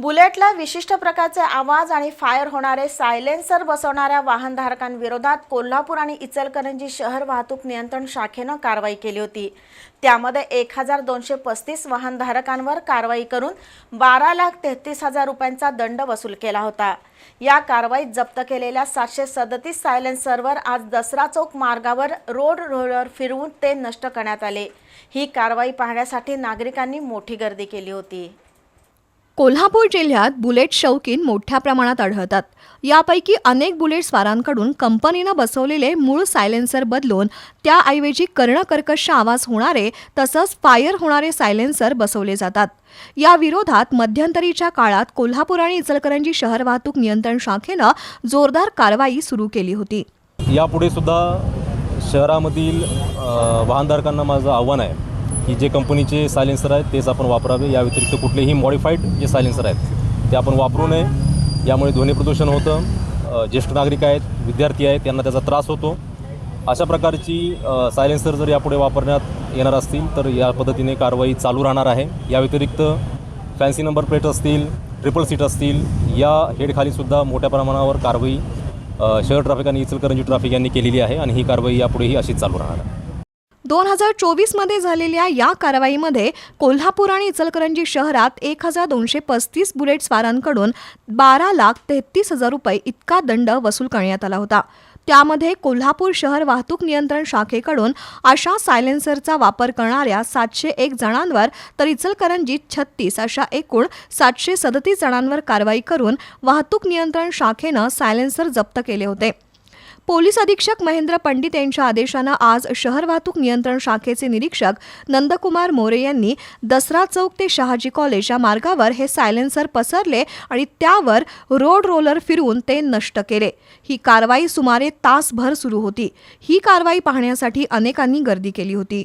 बुलेटला विशिष्ट प्रकारचे आवाज आणि फायर होणारे सायलेन्सर बसवणाऱ्या वाहनधारकांविरोधात कोल्हापूर आणि इचलकरंजी शहर वाहतूक नियंत्रण शाखेनं कारवाई केली होती. त्यामध्ये एक हजार दोनशे पस्तीस वाहनधारकांवर कारवाई करून बारा लाख तेहतीस हजार रुपयांचा दंड वसूल केला होता. या कारवाईत जप्त केलेल्या सातशे सदतीस सायलेन्सरवर आज दसरा चौक मार्गावर रोड रोलर फिरवून ते नष्ट करण्यात आले. ही कारवाई पाहण्यासाठी नागरिकांनी मोठी गर्दी केली होती. कोल्हापूर जिल्ह्यात बुलेट शौकीन मोठ्या प्रमाणात आढळतात. यापैकी अनेक बुलेट स्वारांकडून कंपनीनं बसवलेले मूळ सायलेन्सर बदलून त्याऐवजी कर्णकर्कश आवाज होणारे तसंच फायर होणारे सायलेन्सर बसवले जातात. या विरोधात मध्यंतरीच्या काळात कोल्हापूर आणि इचलकरंजी शहर वाहतूक नियंत्रण शाखेनं जोरदार कारवाई सुरू केली होती. यापुढे सुद्धा शहरामधील वाहनधारकांना माझं आव्हान आहे. की जे कंपनीचे सायलेन्सर आहेत तेच आपण वापरावे. या व्यतिरिक्त कुठलेही मॉडिफाईड जे सायलेन्सर आहेत ते आपण वापरू नये. यामुळे ध्वनी प्रदूषण होतं. ज्येष्ठ नागरिक आहेत विद्यार्थी आहेत त्यांना त्याचा त्रास होतो. अशा प्रकारची सायलेन्सर जर यापुढे वापरण्यात येणार असतील तर या पद्धतीने कारवाई चालू राहणार आहे. या व्यतिरिक्त फॅन्सी नंबर प्लेट असतील ट्रिपल सीट असतील या हेडखालीसुद्धा मोठ्या प्रमाणावर कारवाई शहर ट्रॅफिक आणि इचलकरंजी ट्रॅफिक यांनी केलेली आहे आणि ही कारवाई यापुढेही अशीच चालू राहणार आहे. दोन हजार चोवीसमध्ये झालेल्या या कारवाईमध्ये कोल्हापूर आणि इचलकरंजी शहरात एक हजार दोनशे पस्तीस बुलेट स्वारांकडून बारा लाख तेहतीस हजार रुपये इतका दंड वसूल करण्यात आला होता. त्यामध्ये कोल्हापूर शहर वाहतूक नियंत्रण शाखेकडून अशा सायलेन्सरचा वापर करणाऱ्या सातशे एक जणांवर तर इचलकरंजीत छत्तीस अशा एकूण सातशे सदतीस जणांवर कारवाई करून वाहतूक नियंत्रण शाखेनं सायलेन्सर जप्त केले होते. पोलीस अधीक्षक महेंद्र पंडित यांच्या आदेशानं आज शहर वाहतूक नियंत्रण शाखेचे निरीक्षक नंदकुमार मोरे यांनी दसरा चौक ते शहाजी कॉलेज या मार्गावर हे सायलेन्सर पसरले आणि त्यावर रोड रोलर फिरवून ते नष्ट केले. ही कारवाई सुमारे तासभर सुरू होती. ही कारवाई पाहण्यासाठी अनेकांनी गर्दी केली होती.